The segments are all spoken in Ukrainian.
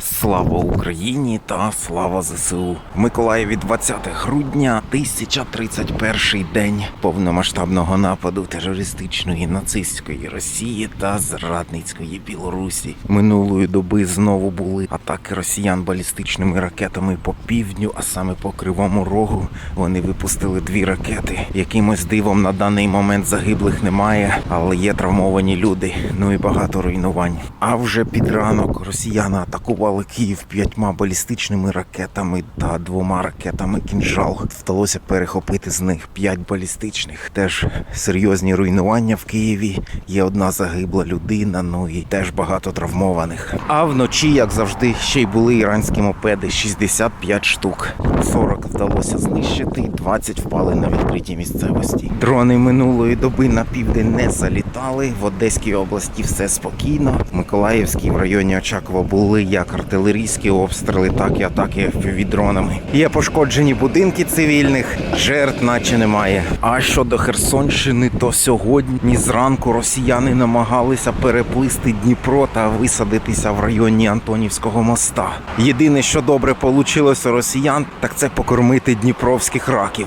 Слава Україні та слава ЗСУ. В Миколаєві 20 грудня 1031 день повномасштабного нападу терористичної нацистської Росії та зрадницької Білорусі. Минулої доби знову були атаки росіян балістичними ракетами по півдню, а саме по кривому рогу. Вони випустили дві ракети. Якимось дивом на даний момент загиблих немає, але є травмовані люди. Ну і багато руйнувань. А вже під ранок росіяни атакували Київ п'ятьма балістичними ракетами та двома ракетами кінжал. Вдалося перехопити з них п'ять балістичних. Теж серйозні руйнування в Києві. Є одна загибла людина, ну і теж багато травмованих. А вночі, як завжди, ще й були іранські мопеди 65 штук. 40 вдалося знищити, 20 впали на відкритій місцевості. Дрони минулої доби на південь не залітали. В Одеській області все спокійно. В Миколаївській в районі Очакова були як артилерійські обстріли, так і атаки дронами. Є пошкоджені будинки цивільних, жертв наче немає. А щодо Херсонщини, то сьогодні зранку росіяни намагалися переплисти Дніпро та висадитися в районі Антонівського моста. Єдине, що добре вийшло росіян, так це покормити дніпровських раків.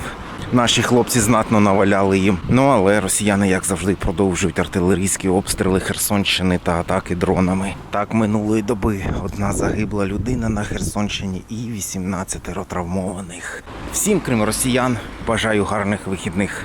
Наші хлопці знатно наваляли їм. Ну але росіяни, як завжди, продовжують артилерійські обстріли Херсонщини та атаки дронами. Так минулої доби одна загибла людина на Херсонщині і 18 травмованих. Всім, крім росіян, бажаю гарних вихідних.